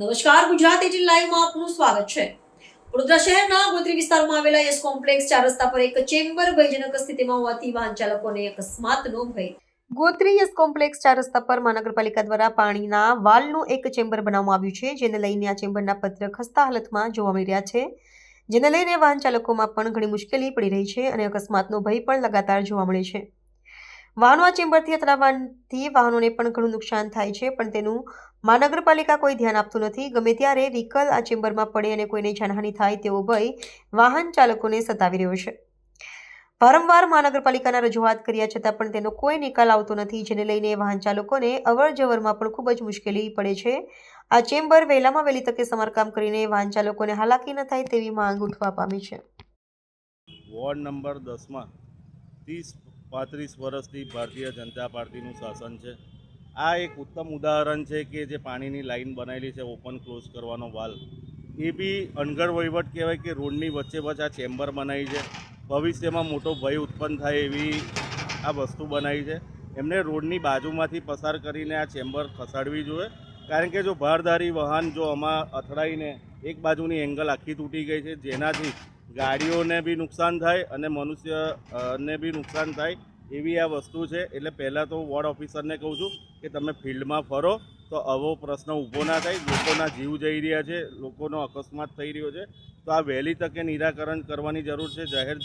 નમસ્કાર, ગુજરાત એટીન લાઈવમાં આપનું સ્વાગત છે. વડોદરા શહેરના ગોત્રી વિસ્તારમાં આવેલા યસ કોમ્પ્લેક્સ ચાર રસ્તા પર એક ચેમ્બર ભયજનક સ્થિતિમાં હોવાથી વાહન ચાલકોને અકસ્માતનો ભય. ગોત્રી યસ કોમ્પ્લેક્સ ચાર રસ્તા પર મહાનગરપાલિકા દ્વારા પાણીના વાલનું એક ચેમ્બર બનાવવામાં આવ્યું છે, જેને લઈને આ ચેમ્બરના પત્ર ખસ્તા હાલતમાં જોવા મળી રહ્યા છે. જેને લઈને વાહન ચાલકોમાં પણ ઘણી મુશ્કેલી પડી રહી છે અને અકસ્માતનો ભય પણ લગાતાર જોવા મળે છે. વાહનો આ ચેમ્બરથી અથડાવવાથી વાહનોને પણ ઘણું નુકસાન થાય છે, પણ તેનું મહાનગરપાલિકા કોઈ ધ્યાન આપતું નથી. ગમે ત્યારે વ્હીકલ આ ચેમ્બરમાં પડે અને કોઈને જાનહાનિ થાય તેવો ભય વાહન ચાલકોને સતાવી રહ્યો છે. વારંવાર મહાનગરપાલિકાના રજૂઆત કર્યા છતાં પણ તેનો કોઈ નિકાલ આવતો નથી, જેને લઈને વાહન ચાલકોને અવર જવરમાં પણ ખૂબ જ મુશ્કેલી પડે છે. આ ચેમ્બર વહેલામાં વહેલી તકે સમારકામ કરીને વાહન ચાલકોને હાલાકી ન થાય તેવી માંગ ઉઠવા પામી છે. વોર્ડ નંબર દસમાં ત્રીસ પાંત્રીસ વર્ષથી ભારતીય જનતા પાર્ટીનું શાસન છે. આ એક ઉત્તમ ઉદાહરણ છે કે જે પાણીની લાઇન બનાવેલી છે, ઓપન ક્લોઝ કરવાનો વાલ. એ બી અણઘડ વહીવટ કહેવાય કે રોડની વચ્ચે વચ્ચે આ ચેમ્બર બનાવી છે. ભવિષ્યમાં મોટો ભય ઉત્પન્ન થાય એવી આ વસ્તુ બનાવી છે. એમને રોડની બાજુમાંથી પસાર કરીને આ ચેમ્બર ખસાડવી જોઈએ. કારણ કે જો ભારધારી વાહન જો આમાં અથડાઈને એક બાજુની એંગલ આખી તૂટી ગઈ છે, જેનાથી ગાડીઓને બી નુકસાન થાય અને મનુષ્યને બી નુકસાન થાય એવી આ વસ્તુ છે. એટલે પહેલાં તો વોર્ડ ઓફિસરને કહું છું કે તમે ફિલ્ડમાં ફરો તો આવો પ્રશ્ન ઊભો ના થાય. લોકોના જીવ જઈ રહ્યા છે, લોકોનો અકસ્માત થઈ રહ્યો છે. તો આ વહેલી તકે નિરાકરણ કરવાની જરૂર છે. જાહેર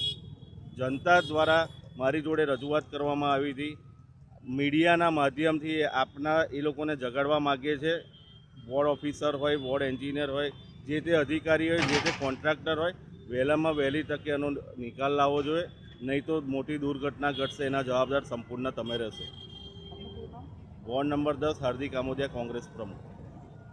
જનતા દ્વારા મારી જોડે રજૂઆત કરવામાં આવી હતી. મીડિયાના માધ્યમથી આપના એ લોકોને જગાડવા માગીએ છે. વોર્ડ ઓફિસર હોય, વોર્ડ એન્જિનિયર હોય, જે તે અધિકારી હોય, જે તે કોન્ટ્રાક્ટર હોય વહેલામાં વહેલી તકે એનો નિકાલ લાવવો જોઈએ નહીં તો મોટી દુર્ઘટના ઘટશે એના જવાબદાર સંપૂર્ણ તમે રહેશો. વોર્ડ નંબર દસ હાર્દિક આમોદિયા કોંગ્રેસ પ્રમુખ.